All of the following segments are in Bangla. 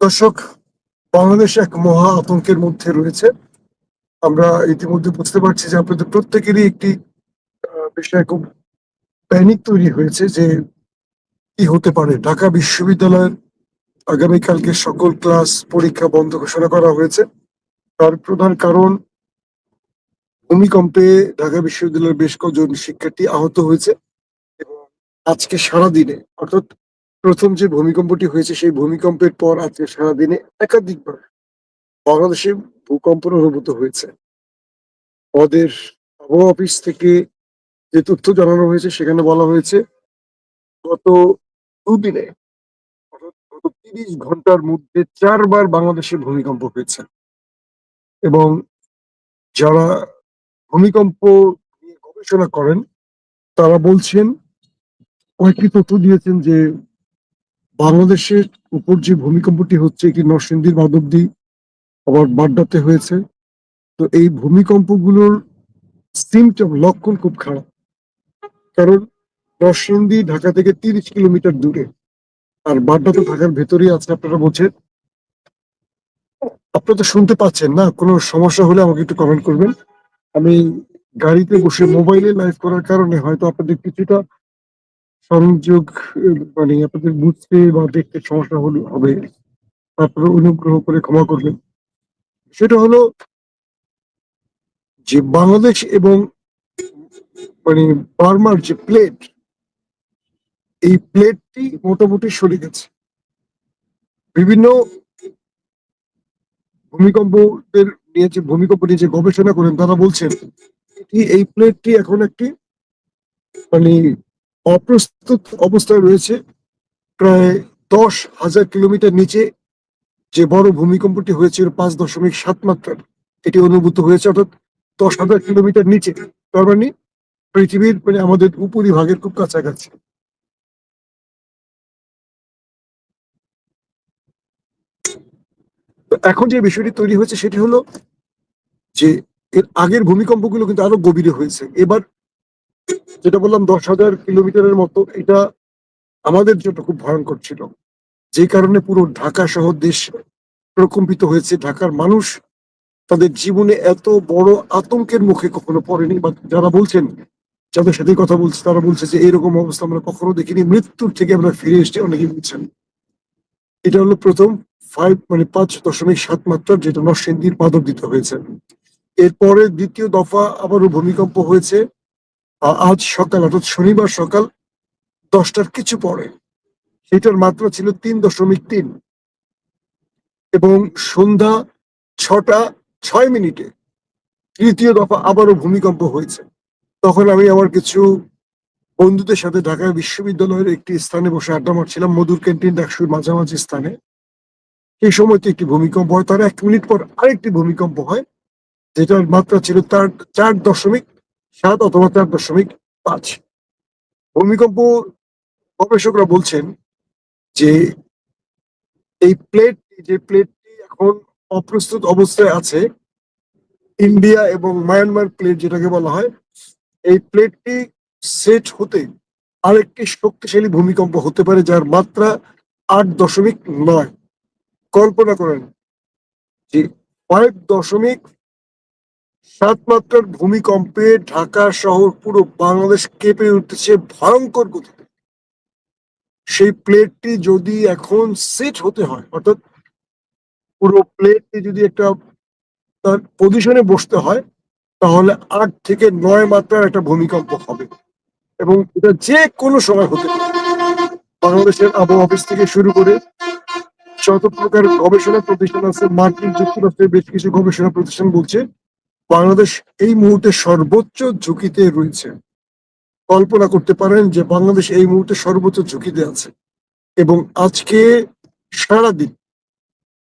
দর্শক, বাংলাদেশ এক মহা আতঙ্কের মধ্যে রয়েছে। আমরা ইতিমধ্যে বুঝতে পারছি যে আপনাদের প্রত্যেকেরই একটি বিষয়ে খুব প্যানিক তৈরি হয়েছে যে কি হতে পারে। ঢাকা বিশ্ববিদ্যালয়ের আগামীকালকে সকল ক্লাস পরীক্ষা বন্ধ ঘোষণা করা হয়েছে। তার প্রধান কারণ, ভূমিকম্পে ঢাকা বিশ্ববিদ্যালয়ের বেশ কজন শিক্ষার্থী আহত হয়েছে এবং আজকে সারাদিনে, অর্থাৎ প্রথম যে ভূমিকম্পটি হয়েছে, সেই ভূমিকম্পের পর আজকে সারাদিনে একাধিকবার বাংলাদেশে ভূকম্প অনুভূত হয়েছে। আমাদের আবহাওয়া অফিস থেকে যে তথ্য জানানো হয়েছে, সেখানে বলা হয়েছে, গত দুদিনে, অর্থাৎ গত তিরিশ ঘণ্টার মধ্যে চারবার বাংলাদেশে ভূমিকম্প হয়েছে। এবং যারা ভূমিকম্প নিয়ে গবেষণা করেন, তারা বলছেন কয়েকটি তথ্য দিয়েছেন যে বাংলাদেশের উপর যে ভূমিকম্পটি হচ্ছে, এটি নরসিংদীর মাধবদী আবার বাড্ডাতে হয়েছে। তো এই ভূমিকম্পগুলোর সিমটম লক্ষণ খুব খারাপ। কারণ নরসিংদী ঢাকা থেকে তিরিশ কিলোমিটার দূরে, আর বাড্ডা তো ঢাকার ভেতরেই আছে, আপনারা বলছেন আপনারা তো শুনতে পাচ্ছেন না, কোনো সমস্যা হলে আমাকে একটু কমেন্ট করবেন। আমি গাড়িতে বসে মোবাইলে লাইভ করার কারণে হয়তো আপনাদের কিছুটা সংযোগ মানে আপনাদের বুঝতে বা দেখতে সমস্যা হলে, হবে। তারপরে অনুগ্রহ করে ক্ষমা করবেন। সেটা হলো যে বাংলাদেশ এবং মানে বার্মার যে প্লেট, এই প্লেটটি মোটামুটি সরে গেছে। বিভিন্ন ভূমিকম্পের নিয়ে যে, ভূমিকম্প নিয়ে যে গবেষণা করেন, তারা বলছেন, এই প্লেটটি এখন একটি মানে অপ্রস্তুত অবস্থায় রয়েছে। প্রায় দশ হাজার কিলোমিটার নিচে যে বড় ভূমিকম্পটি হয়েছিল পাঁচ দশমিক সাত মাত্রার, এটি অনুভূত হয়েছে, অর্থাৎ দশ হাজার কিলোমিটার নিচে। তার মানে পৃথিবীর মানে আমাদের উপরিভাগের খুব কাছাকাছি। এখন যে বিষয়টি তৈরি হয়েছে সেটি হলো যে এর আগের ভূমিকম্পগুলো কিন্তু আরও গভীরে হয়েছে। এবার যেটা বললাম দশ হাজার কিলোমিটারের মতো, এটা আমাদের জন্য খুব ভয়ঙ্কর ছিল। যে কারণে পুরো ঢাকা শহর দেশ প্রকম্পিত হয়েছে। ঢাকার মানুষ তাদের জীবনে এত বড় আতঙ্কের মুখে কখনো পড়েনি, বা যারা বলছেন, যাদের সাথে কথা বলছে, তারা বলছে যে এরকম অবস্থা আমরা কখনো দেখিনি। মৃত্যুর থেকে আমরা ফিরে এসেছি অনেকে বলছেন। এটা হলো প্রথম ফাইভ মানে পাঁচ দশমিক সাত মাত্রার যেটা নরসিংদীর পাদক দিতে হয়েছে। এরপরে দ্বিতীয় দফা আবারও ভূমিকম্প হয়েছে। আজ সকাল, অর্থাৎ শনিবার সকাল দশটার কিছু পরে। সেটার মাত্রা ছিল তিন দশমিক তিন। এবং সন্ধ্যা ছটা, ছয় মিনিটে তৃতীয় দফা আবারও ভূমিকম্প হয়েছে। তখন আমি আমার কিছু বন্ধুদের সাথে ঢাকা বিশ্ববিদ্যালয়ের একটি স্থানে বসে আড্ডা মারছিলাম, মধুর ক্যান্টিন ডাকসুর মাঝামাঝি স্থানে। সেই সময়তে একটি ভূমিকম্প হয়, তার এক মিনিট পর আরেকটি ভূমিকম্প হয়, যেটার মাত্রা ছিল তার চার দশমিক সাত অথবা চার দশমিক পাঁচ। ভূমিকম্প গবেষকরা বলছেন যে এই প্লেট যে প্লেটটি এখন অপ্রস্তুত অবস্থায় আছে, ইন্ডিয়া এবং মায়ানমার প্লেট যেটাকে বলা হয়, এই প্লেটটি সেট হতে আরেকটি শক্তিশালী ভূমিকম্প হতে পারে যার মাত্রা আট দশমিক নয়। কল্পনা করেন যে ফাইভ দশমিক সাত মাত্রার ভূমিকম্পে ঢাকা শহর পুরো বাংলাদেশ কেঁপে উঠতেছে ভয়ঙ্কর গতিতে। সেই প্লেটটি যদি এখন সেট হতে হয়, অর্থাৎ পুরো প্লেটটি যদি একটা তার পজিশনে বসতে হয়, তাহলে আট থেকে নয় মাত্রার একটা ভূমিকম্প হবে এবং এটা যে কোনো সময় হতে পারে। বাংলাদেশের আবহাওয়া অফিস থেকে শুরু করে যত প্রকার গবেষণা প্রতিষ্ঠান আছে, মার্কিন যুক্তরাষ্ট্রের বেশ কিছু গবেষণা প্রতিষ্ঠান বলছে বাংলাদেশ এই মুহূর্তে সর্বোচ্চ ঝুঁকিতে রয়েছে। কল্পনা করতে পারেন যে বাংলাদেশ এই মুহূর্তে সর্বোচ্চ ঝুঁকিতে আছে এবং আজকে সারাদিন,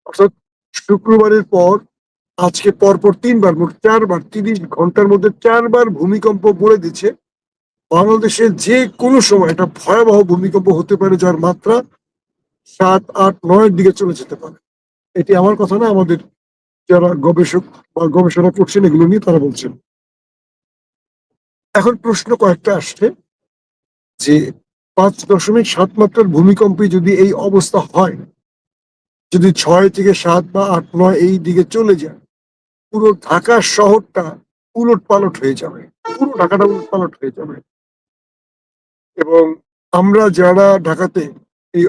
অর্থাৎ শুক্রবারের পর, আজকে পরপর তিনবার, মোট চারবার, তিরিশ ঘণ্টার মধ্যে চারবার ভূমিকম্প বলে দিচ্ছে। বাংলাদেশে যে কোনো সময় একটা ভয়াবহ ভূমিকম্প হতে পারে যার মাত্রা সাত, আট, নয়ের দিকে চলে যেতে পারে। এটি আমার কথা না, আমাদের যারা গবেষক বা গবেষণা করছেন, এগুলো নিয়ে তারা বলছেন। এখন প্রশ্ন কয়েকটা আসছে, যে পাঁচ দশমিক সাত মাত্রার ভূমিকম্পে যদি এই অবস্থা হয়, যদি ছয় থেকে সাত বা আট নয় এই দিকে চলে যায়, পুরো ঢাকা শহরটা উলট পালট হয়ে যাবে। পুরো ঢাকাটা উলট পালট হয়ে যাবে। এবং আমরা যারা ঢাকাতে এই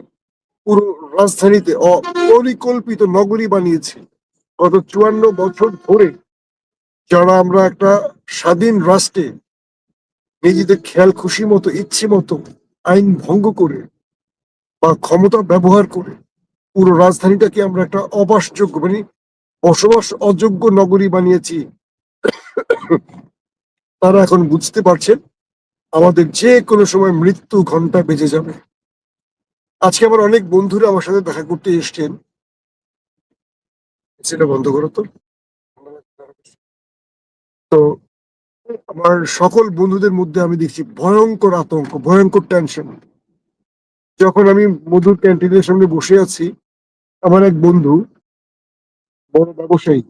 পুরো রাজধানীতে অপরিকল্পিত নগরী বানিয়েছি গত চুয়ান্ন বছর ধরে যারা আমরা একটা স্বাধীন রাষ্ট্রে নিজেদের খেয়াল খুশি মতো, ইচ্ছে মতো আইন ভঙ্গ করে বা ক্ষমতা ব্যবহার করে পুরো রাজধানীটাকে আমরা একটা অবাসযোগ্য মানে বসবাস অযোগ্য নগরী বানিয়েছি, তারা এখন বুঝতে পারছেন আমাদের যে কোনো সময় মৃত্যু ঘণ্টা বেজে যাবে। আজকে আমার অনেক বন্ধুরা আমার সাথে দেখা করতে এসছেন। সেটা বন্ধ করো তো। তো, আমার সকল বন্ধুদের মধ্যে আমি দেখছি ভয়ঙ্কর আতঙ্ক, ভয়ঙ্কর টেনশন যখন আমি মধুর ক্যান্টিনের সামনে বসে আছি, আমার এক বন্ধু, বড় ব্যবসায়ী,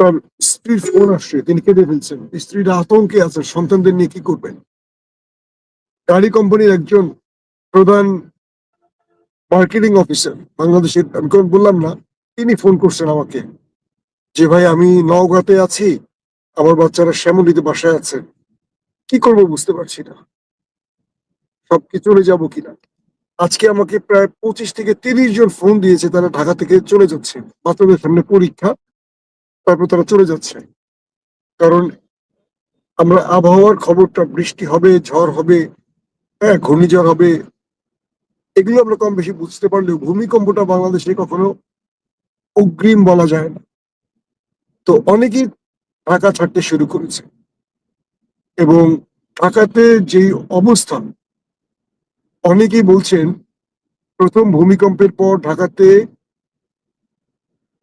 তার স্ত্রীর ফোন আসছে, তিনি কেঁদে ফেলছেন। স্ত্রীরা আতঙ্কে আছে, সন্তানদের নিয়ে কি করবেন? গাড়ি কোম্পানির একজন প্রধান মার্কেটিং অফিসার বাংলাদেশের, আমি বললাম না তিনি ফোন করছেন আমাকে। যে ভাই, আমি নওগাঁতে আছি, আমার বাচ্চারা শ্যামলিতে বাসায় আছে। কি করব বুঝতে পারছি না। সব কি চলে যাব কিনা? আজকে আমাকে প্রায় পঁচিশ থেকে তিরিশ জন ফোন দিয়েছে, তারা ঢাকা থেকে চলে যাচ্ছে। বাচ্চাদের সামনে পরীক্ষা, তারপর তারা চলে যাচ্ছে। কারণ আমরা আবহাওয়ার খবরটা, বৃষ্টি হবে, ঝড় হবে হ্যাঁ ঘূর্ণিঝড় হবে, এগুলো আমরা কম বেশি বুঝতে পারলেও ভূমিকম্পটা বাংলাদেশে কখনো অগ্রিম বলা যায় না। তো অনেকেই ঢাকা ছাড়তে শুরু করেছে। এবং ঢাকাতে যেই অবস্থান, অনেকেই বলছেন, প্রথম ভূমিকম্পের পর ঢাকাতে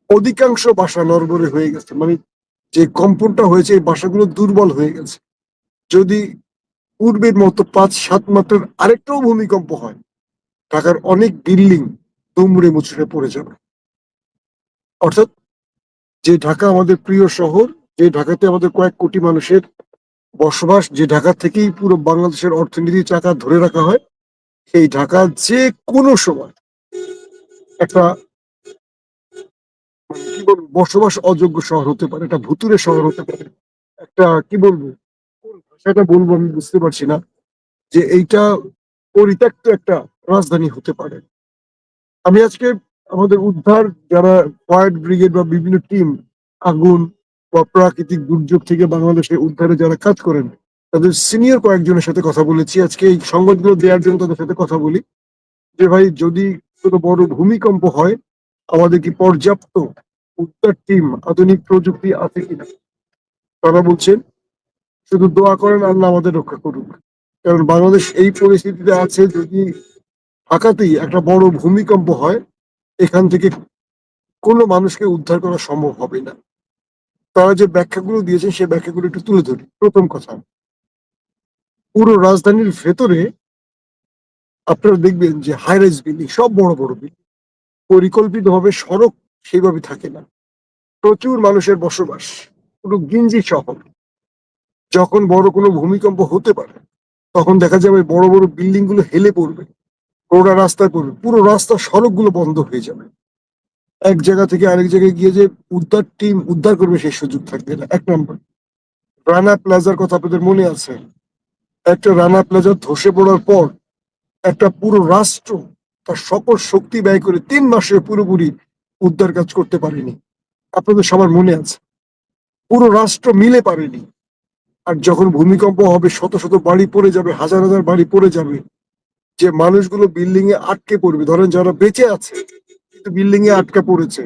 অধিকাংশ বাসা নরবরে হয়ে গেছে। মানে যে কম্পনটা হয়েছে বাসাগুলো দুর্বল হয়ে গেছে। যদি পূর্বের মতো পাঁচ, সাত মাত্রার আরেকটাও ভূমিকম্প হয়, ঢাকার অনেক বিল্ডিং দুমড়ে মুচড়ে পড়ে যাবে। অর্থাৎ যে ঢাকা আমাদের প্রিয় শহর, যে ঢাকাতে আমাদের কয়েক কোটি মানুষের বসবাস, যে ঢাকা থেকেই পুরো বাংলাদেশের অর্থনীতির চাকা ধরে রাখা হয় সেই ঢাকা যে কোনো সময় একটা মানে কি বলব, বসবাস অযোগ্য শহর হতে পারে, একটা ভুতুরে শহর হতে পারে, একটা কি বলব, কোন ভাষাটা বলব আমি বুঝতে পারছি না, যে এইটা পরিত্যক্ত একটা রাজধানী হতে পারে। আমি আজকে আমাদের উদ্ধার যারা ফায়ার ব্রিগেড বা বিভিন্ন টিম আগুন বা প্রাকৃতিক দুর্যোগ থেকে বাংলাদেশে উদ্ধারে যারা কাজ করেন, তাদের সিনিয়র কয়েকজনের সাথে কথা বলেছি। আজকে এই সংবাদগুলো দেওয়ার জন্য তাদের সাথে কথা বলি। যে ভাই, যদি কোনো বড় ভূমিকম্প হয়, আমাদের কি পর্যাপ্ত উদ্ধার টিম আধুনিক প্রযুক্তি আছে কিনা? তারা বলছেন, শুধু দোয়া করেন, আল্লাহ আমাদের রক্ষা করুক। কারণ বাংলাদেশ এই পরিস্থিতিতে আছে যদি ঢাকাতেই একটা বড় ভূমিকম্প হয় এখান থেকে কোনো মানুষকে উদ্ধার করা সম্ভব হবে না। তারা যে ব্যাখ্যাগুলো দিয়েছে সেই ব্যাখ্যাগুলো একটু তুলে ধরি। প্রথম কথা, পুরো রাজধানীর ভেতরে আপনারা দেখবেন যে হাই হাইরাইজ বিল্ডিং সব বড় বড় বিল্ডিং পরিকল্পিতভাবে সড়ক সেইভাবে থাকে না। প্রচুর মানুষের বসবাস। পুরো গিঞ্জি শহর। যখন বড় কোনো ভূমিকম্প হতে পারে, তখন দেখা যাবে বড় বড় বিল্ডিংগুলো হেলে পড়বে। রোডা রাস্তায় পড়বে পুরো রাস্তা সড়কগুলো বন্ধ হয়ে যাবে। এক জায়গা থেকে আরেক জায়গায় গিয়ে যে উদ্ধার টিম উদ্ধার করবে সেই সুযোগ থাকবে না। এক নম্বর রানা প্লাজার কথা আপনাদের মনে আছে? একটা রানা প্লাজা ধসে পড়ার পর একটা পুরো রাষ্ট্র তার সকল শক্তি ব্যয় করে তিন মাসে পুরোপুরি উদ্ধার কাজ করতে পারেনি। আপনাদের সবার মনে আছে? পুরো রাষ্ট্র মিলে পারেনি। আর যখন ভূমিকম্প হবে, শত শত বাড়ি পড়ে যাবে, হাজার হাজার বাড়ি পড়ে যাবে যে মানুষগুলো বিল্ডিং এ আটকে পড়বে, ধরেন যারা বেঁচে আছে, কিন্তু বিল্ডিং এ আটকে পড়েছে,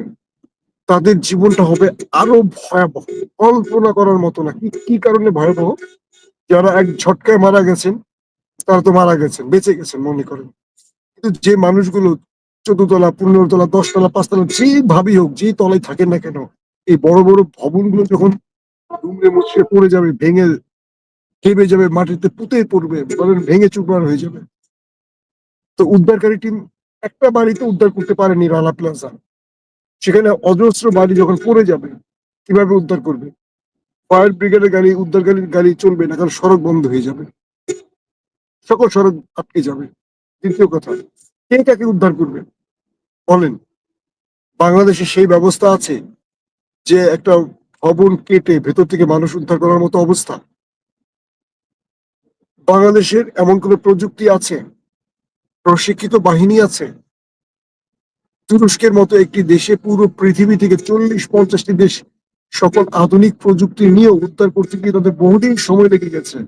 তাদের জীবনটা হবে আরও ভয়াবহ। কল্পনা করার মতো না। কি কারণে ভয়াবহ? যারা এক ঝটকায় মারা গেছেন, তারা তো মারা গেছেন, বেঁচে গেছেন, মনে করেন। কিন্তু যে মানুষগুলো চোদ্দতলা পনেরো তলা দশতলা, পাঁচতলা, যেভাবেই হোক যে তলায় থাকেন না কেন, এই বড় বড় ভবনগুলো যখন দুমড়ে মুচড়ে পড়ে যাবে, ভেঙে কেঁপে যাবে, মাটিতে পুঁতে পড়বে বলেন ভেঙে চুপড়ার হয়ে যাবে তো উদ্ধারকারী টিম একটা বাড়িতে উদ্ধার করতে পারেনি রানা প্লাজা সেখানে অজস্র বাড়ি যখন পড়ে যাবে, কীভাবে উদ্ধার করবে? ফায়ার ব্রিগেডের গাড়ি, উদ্ধারকারীর গাড়ি চলবে না, কারণ সড়ক বন্ধ হয়ে যাবে। সকল সড়ক আটকে যাবে। দ্বিতীয় কথা, কে কাকে উদ্ধার করবে? বলেন, বাংলাদেশে সেই ব্যবস্থা আছে যে একটা ভবন কেটে ভেতর থেকে মানুষ উদ্ধার করার মতো অবস্থা? বাংলাদেশের এমন কোন প্রযুক্তি আছে প্রশিক্ষিত বাহিনী আছে। তুরস্কের মতো একটি দেশে পুরো পৃথিবী থেকে চল্লিশ পঞ্চাশটি দেশ সকল আধুনিক প্রযুক্তি নিয়ে উদ্ধার করতে গিয়ে তাদের বহুদিন সময় লেগে গেছে।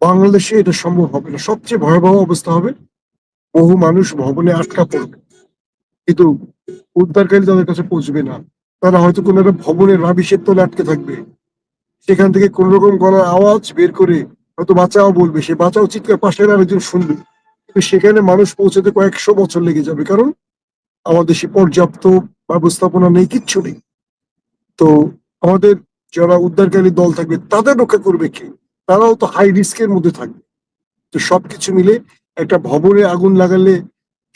বাংলাদেশে এটা সম্ভব হবে না। সবচেয়ে ভয়াবহ অবস্থা হবে, বহু মানুষ ভবনে আটকা পড়বে। কিন্তু উদ্ধারকারী তাদের কাছে পৌঁছবে না। তারা হয়তো কোনো একটা ভবনের রাবিশের তলে আটকে থাকবে। সেখান থেকে কোন রকম গলার আওয়াজ বের করে হয়তো বাঁচাও বলবে, সে বাঁচাও চিৎকার পাশের আরেকজন শুনবে। সেখানে মানুষ পৌঁছাতে কয়েকশো বছর লেগে যাবে, কারণ আমাদের সে পর্যাপ্ত ব্যবস্থাপনা নেই, কিচ্ছু নেই। তো আমাদের যারা উদ্ধারকারী দল থাকবে, তাদের রক্ষা করবে কে? তারাও তো হাই রিস্কের মধ্যে থাকবে। তো সবকিছু মিলে একটা ভবনে আগুন লাগালে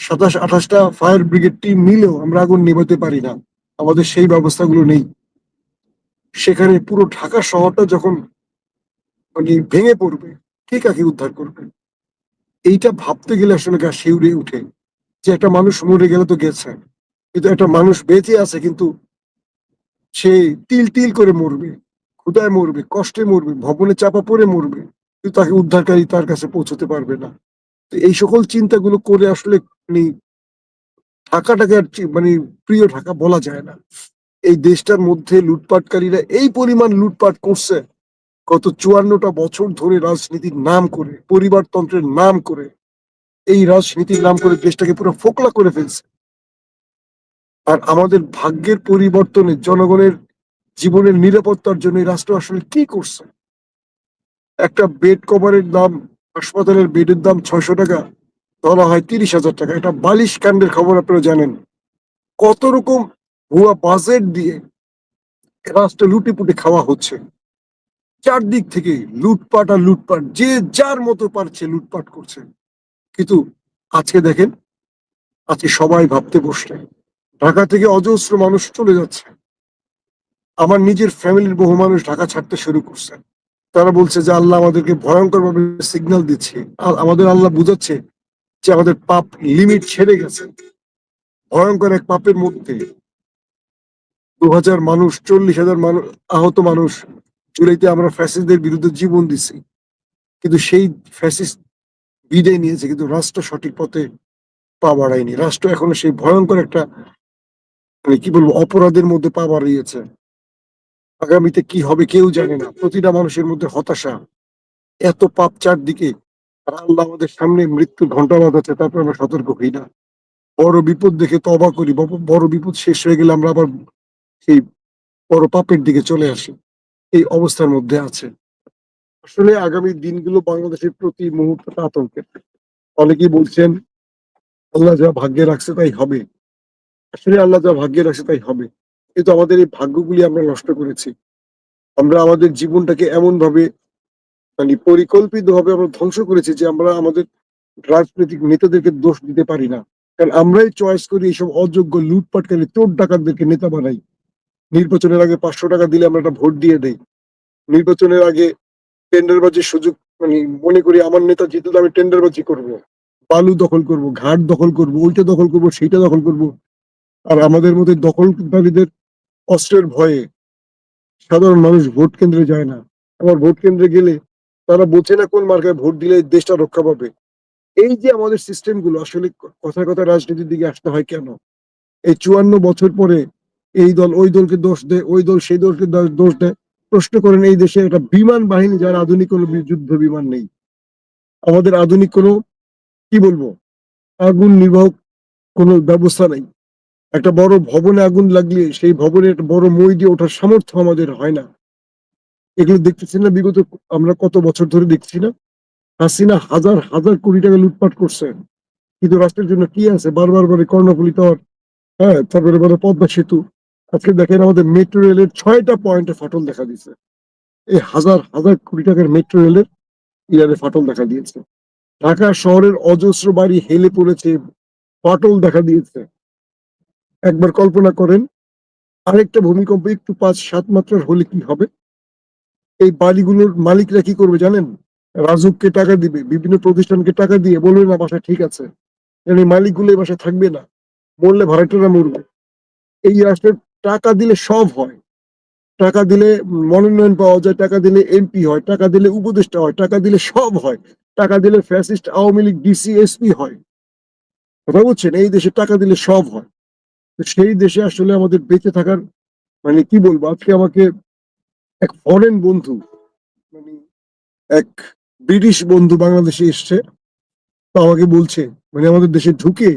সাতাশ, আঠাশটা ফায়ার ব্রিগেড টিম মিলেও আমরা আগুন নেভাতে পারি না। আমাদের সেই ব্যবস্থাগুলো নেই। সেখানে পুরো ঢাকা শহরটা যখন মানে ভেঙে পড়বে, ঠিক কাকে উদ্ধার করবে। এইটা ভাবতে গেলে আসলে গা শিউরে উঠে যে একটা মানুষ মরে গেলে তো গেছে। কিন্তু একটা মানুষ বেঁচে আছে কিন্তু সে তিল তিল করে মরবে ক্ষুদায় মরবে, কষ্টে মরবে, ভবনে চাপা পড়ে মরবে, কিন্তু তাকে উদ্ধারকারী তার কাছে পৌঁছতে পারবে না। তো এই সকল চিন্তাগুলো করে আসলে মানে ঢাকাটাকে আর মানে প্রিয় ঢাকা বলা যায় না। এই দেশটার মধ্যে লুটপাটকারীরা এই পরিমাণ লুটপাট করছে গত চুয়ান্নটা বছর ধরে রাজনীতির নাম করে, পরিবারতন্ত্রের নাম করে, এই রাজনীতির নাম করে দেশটাকে পুরো ফোকলা করে ফেলছে। আর আমাদের ভাগ্যের পরিবর্তনে জনগণের জীবনের নিরাপত্তার জন্য রাষ্ট্র আসলে কি করছে? একটা বেড কভারের দাম, হাসপাতালের বেডের দাম ছয়শো টাকা, ধরা হয় তিরিশ হাজার টাকা। এটা বালিশ কাণ্ডের খবর আপনারা জানেন। কত রকম ভুয়া বাজেট দিয়ে রাষ্ট্র লুটিপুটি খাওয়া হচ্ছে। চারদিক থেকে লুটপাট আর লুটপাট, যে যার মতো পারছে লুটপাট করছে। কিন্তু আজকে দেখেন, আজকে সবাই ভাবতে বসলে ঢাকা থেকে অজস্র মানুষ চলে যাচ্ছে। আমার নিজের ফ্যামিলির বহু মানুষ ঢাকা ছাড়তে শুরু করছে। তারা বলছে যে আল্লাহ আমাদেরকে ভয়ঙ্কর ভাবে সিগন্যাল দিচ্ছে। আর আমাদের আল্লাহ বুঝাচ্ছে যে আমাদের পাপ লিমিট ছেড়ে গেছে। ভয়ঙ্কর এক পাপের মধ্যে দু হাজার মানুষ, চল্লিশ হাজার মানুষ আহত মানুষ জুলাইতে আমরা ফ্যাসিস্টদের বিরুদ্ধে জীবন দিছি। কিন্তু সেই ফ্যাসিস্ট বিদায় নিয়েছে, কিন্তু রাষ্ট্র সঠিক পথে পা বাড়ায়নি। রাষ্ট্র এখনও সেই ভয়ঙ্কর একটা মানে কি বলব, অপরাধের মধ্যে পা বাড়িয়েছে। আগামীতে কি হবে কেউ জানে না। প্রতিটা মানুষের মধ্যে হতাশা। এত পাপ চারদিকে। আর আল্লাহ আমাদের সামনে মৃত্যুর ঘণ্টা বাজাচ্ছে তারপর আমরা সতর্ক হই না। বড় বিপদ দেখে তবা করি। বড় বিপদ শেষ হয়ে গেলে আমরা আবার সেই বড় পাপের দিকে চলে আসি। এই অবস্থার মধ্যে আছে। আসলে আগামী দিনগুলো বাংলাদেশের প্রতি মুহূর্তে আতঙ্কের। অনেকেই বলছেন, আল্লাহ যা ভাগ্যে রাখছে তাই হবে। আসলে আল্লাহ যা ভাগ্যে রাখছে তাই হবে। কিন্তু আমাদের এই ভাগ্যগুলি আমরা নষ্ট করেছি। আমরা আমাদের জীবনটাকে এমন ভাবে মানে পরিকল্পিত ভাবে আমরা ধ্বংস করেছি যে আমরা আমাদের রাজনৈতিক নেতাদেরকে দোষ দিতে পারি না। কারণ আমরাই চয়েস করি এইসব অযোগ্য লুটপাটকারী, চোর ডাকাতদেরকে নেতা বানাই। নির্বাচনের আগে পাঁচশো টাকা দিলে আমরা একটা ভোট দিয়ে দেই। নির্বাচনের আগে টেন্ডারবাজির সুযোগ মানে মনে করি আমার নেতা জিতলে আমি টেন্ডারবাজি করব। বালু দখল করব, ঘাট দখল করব, ওইটা দখল করব, সেইটা দখল করব। আর আমাদের মধ্যে দখলকারীদের অস্ত্রের ভয়ে সাধারণ মানুষ ভোট কেন্দ্রে যায় না। আবার ভোট কেন্দ্রে গেলে তারা বোঝে না কোন মার্কায় ভোট দিলে দেশটা রক্ষা পাবে। এই যে আমাদের সিস্টেমগুলো, আসলে কথায় কথা রাজনীতির দিকে আসতে হয় কেন? এই চুয়ান্ন বছর পরে এই দল, ওই দলকে দোষ দেয় ওই দল, সেই দলকে দোষ- দেয় প্রশ্ন করেন এই দেশে একটা বিমান বাহিনী, যার আধুনিক কোনো যুদ্ধ বিমান নেই। আমাদের আধুনিক কোনো, কি বলব? আগুন নির্বাহক কোনো ব্যবস্থা নেই। একটা বড় ভবনে আগুন লাগলে সেই ভবনে একটা বড় মই দিয়ে ওঠার সামর্থ্য আমাদের হয় না। এগুলো দেখতেছি না? বিগত আমরা কত বছর ধরে দেখছি না? হাসিনা হাজার হাজার কোটি টাকা লুটপাট করছে। কিন্তু রাষ্ট্রের জন্য কি আছে? বারবার বারে কর্ণফুলি টাওয়ার হ্যাঁ তারপরে বলে পদ্মা সেতু। আজকে দেখেন আমাদের মেট্রো রেলের ছয়টা পয়েন্টে ফাটল দেখা দিয়েছে। এই হাজার হাজার কোটি টাকার মেট্রো রেলের ইয়ারে ফাটল দেখা দিয়েছে। ঢাকা শহরের অজস্র বাড়ি হেলে পড়েছে, ফাটল দেখা দিয়েছে। একবার কল্পনা করেন, আরেকটা ভূমিকম্প একটু পাঁচ, সাত মাত্রার হলে কি হবে? এই বাড়িগুলোর মালিকরা কি করবে জানেন? রাজুককে টাকা দিবে, বিভিন্ন প্রতিষ্ঠানকে টাকা দিয়ে বলবে, না বাসা ঠিক আছে। এই মালিকগুলো এই বাসায় থাকবে না। মরলে ভাড়াটারা মরবে। এই রাষ্ট্রের টাকা দিলে সব হয়। টাকা দিলে মনোনয়ন পাওয়া যায়, টাকা দিলে এমপি হয়, টাকা দিলে উপদেষ্টা হয়, টাকা দিলে সব হয়। টাকা দিলে fascist Awami League DC SP হয়। কথা বলছেন এই দেশে টাকা দিলে সব হয়। তো সেই দেশে আসলে আমাদের বেঁচে থাকার মানে কি বলব, আজকে আমাকে এক ফরেন বন্ধু মানে এক ব্রিটিশ বন্ধু বাংলাদেশে এসছে। তো আমাকে বলছে মানে আমাদের দেশে ঢুকে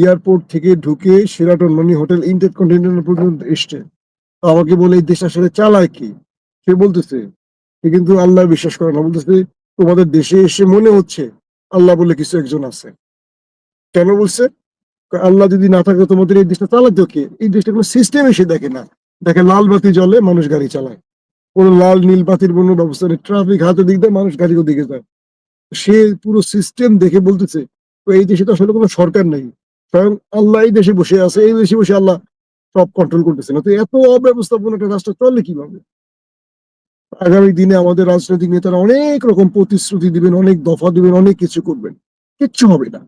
এয়ারপোর্ট থেকে ঢুকে সেরাটন মানে হোটেল ইন্টারকন্টিনেন্টাল পর্যন্ত এসছে। তো আমাকে বলে, এই দেশ আসলে চালায় কি? সে বলতেছে সে কিন্তু আল্লাহ বিশ্বাস করে না। বলতেছে, তোমাদের দেশে এসে মনে হচ্ছে আল্লাহ বলে কিছু একজন আছে। কেন বলছে? আল্লাহ যদি না থাকে, তোমাদের এই দেশটা চালাতো কে? এই দেশটা কোনো সিস্টেম এসে দেখে না। দেখে লাল বাতি জলে মানুষ গাড়ি চালায়। কোনো লাল, নীল বাতির কোনো ব্যবস্থা নেই। ট্রাফিক হাতে দিক দেয় মানুষ গাড়ির দিকে যায়। সে পুরো সিস্টেম দেখে বলতেছে, তো এই দেশে তো আসলে কোনো সরকার নেই। স্বয়ং আল্লাহ এই দেশে বসে আছে, এই দেশে বসে আল্লাহ সব কন্ট্রোল করতেছে না। তো এত অব্যবস্থাপনা একটা রাষ্ট্র চলে কীভাবে? আগামী দিনে আমাদের রাজনৈতিক নেতারা অনেক রকম প্রতিশ্রুতি দিবেন, অনেক দফা দিবেন, অনেক কিছু করবেন। কিচ্ছু হবে না।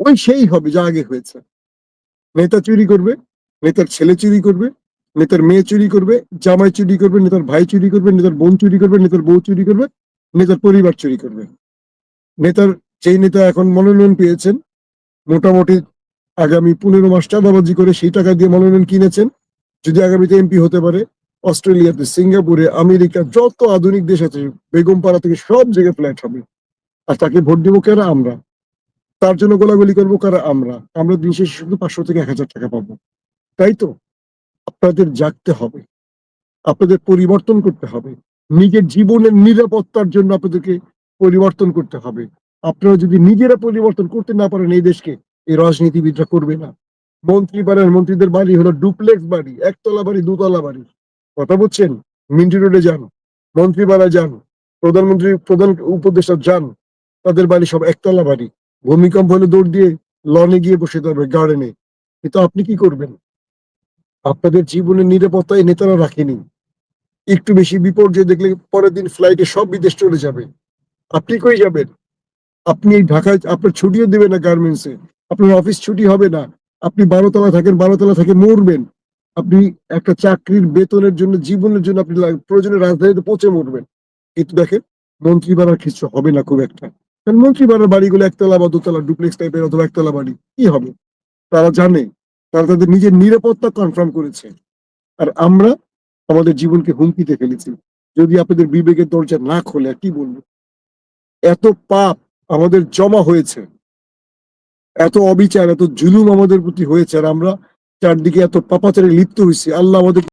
ওই সেই হবে যা আগে হয়েছে। নেতা চুরি করবে, নেতার ছেলে চুরি করবে, নেতার মেয়ে চুরি করবে, জামাই চুরি করবে, নেতার ভাই চুরি করবে, নেতার বোন চুরি করবে, নেতার বউ চুরি করবে, নেতার পরিবার চুরি করবে। নেতার, যেই নেতা এখন মনোনয়ন পেয়েছেন, মোটামুটি আগামী পনেরো মাস চাঁদাবাজি করে সেই টাকা দিয়ে মনোনয়ন কিনেছেন। যদি আগামীতে এমপি হতে পারে, অস্ট্রেলিয়াতে, সিঙ্গাপুরে, আমেরিকা, যত আধুনিক দেশ আছে, বেগমপাড়া থেকে সব জায়গায় ফ্ল্যাট হবে। আর তাকে ভোট দিব কারা? আমরা। তার জন্য গোলাগুলি করব কারা? আমরা। আমরা দিন শেষে শুধু পাঁচশো থেকে এক হাজার টাকা পাবো। তাই তো? আপনাদের জাগতে হবে। আপনাদের পরিবর্তন করতে হবে। নিজের জীবনের নিরাপত্তার জন্য আপনাদেরকে পরিবর্তন করতে হবে। আপনারা যদি নিজেরা পরিবর্তন করতে না পারেন এই দেশকে এই রাজনীতিবিদরা করবে না। মন্ত্রী পাড়ার মন্ত্রীদের বাড়ি হলো ডুপ্লেক্স বাড়ি, একতলা বাড়ি, দুতলা বাড়ি। কথা বলছেন মিন্টি রোডে যান, মন্ত্রী পাড়া যান, প্রধানমন্ত্রী, প্রধান উপদেষ্টা যান, তাদের বাড়ি সব একতলা বাড়ি। ভূমিকম্প হলে দৌড় দিয়ে লনে গিয়ে বসে থাকবে গার্ডেনে কিন্তু আপনি কি করবেন? আপনাদের জীবনের নিরাপত্তা এই নেতারা রাখেনি। একটু বেশি বিপর্যয় দেখলে পরের দিন ফ্লাইটে সব বিদেশ চলে যাবে। আপনি কই যাবেন? আপনি ঢাকায়, আপনার ছুটিও দেবে না গার্মেন্টসে আপনার অফিস ছুটি হবে না। আপনি বারোতলা থাকেন, বারোতলা থেকে মরবেন। আপনি একটা চাকরির বেতনের জন্য, জীবনের জন্য আপনি প্রয়োজনে রাজধানীতে পৌঁছে মরবেন। কিন্তু দেখেন, মন্ত্রী বাড়ার কিছু হবে না খুব একটা। কারণ মন্ত্রী বাড়ার বাড়িগুলো একতলা বা দোতলা ডুপ্লেক্স টাইপের অথবা একতলা বাড়ি, কি হবে? তারা জানে, তারা তাদের নিজের নিরাপত্তা কনফার্ম করেছে। আর আমরা আমাদের জীবনকে হুমকিতে ফেলেছি। যদি আপনাদের বিবেকের দরজা না খোলে কি বলব? এত পাপ আমাদের জমা হয়েছে। এত অবিচার, এত জুলুম আমাদের প্রতি হয়েছে আর আমরা চারদিকে এত পাপাচারে লিপ্ত হয়েছি। আল্লাহ আমাদের